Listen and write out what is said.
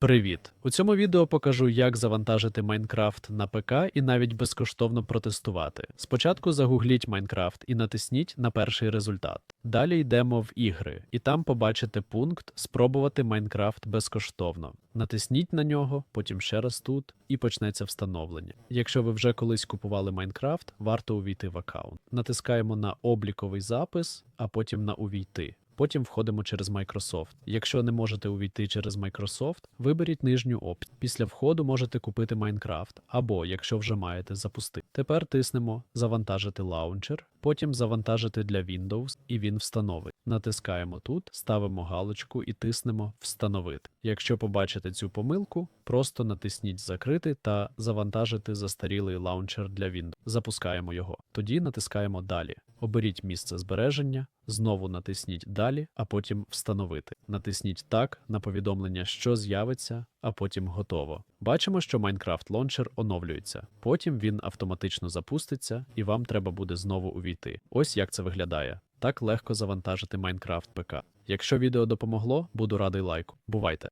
Привіт! У цьому відео покажу, як завантажити Майнкрафт на ПК і навіть безкоштовно протестувати. Спочатку загугліть Майнкрафт і натисніть на перший результат. Далі йдемо в ігри, і там побачите пункт Спробувати Майнкрафт безкоштовно. Натисніть на нього, потім ще раз тут, і почнеться встановлення. Якщо ви вже колись купували Майнкрафт, варто увійти в аккаунт. Натискаємо на обліковий запис, а потім на увійти. Потім входимо через Microsoft. Якщо не можете увійти через Microsoft, виберіть нижню опцію. Після входу можете купити Minecraft, або, якщо вже маєте, запустити. Тепер тиснемо Завантажити лаунчер, потім завантажити для Windows, і він встановить. Натискаємо тут, ставимо галочку і тиснемо Встановити. Якщо побачите цю помилку, просто натисніть Закрити та завантажити застарілий лаунчер для Windows. Запускаємо його. Тоді натискаємо Далі. Оберіть місце збереження, знову натисніть Далі, а потім Встановити. Натисніть Так на повідомлення, що з'явиться, а потім готово. Бачимо, що Minecraft Launcher оновлюється. Потім він автоматично запуститься, і вам треба буде знову увійти. Ось як це виглядає. Так легко завантажити Minecraft ПК. Якщо відео допомогло, буду радий лайку. Бувайте!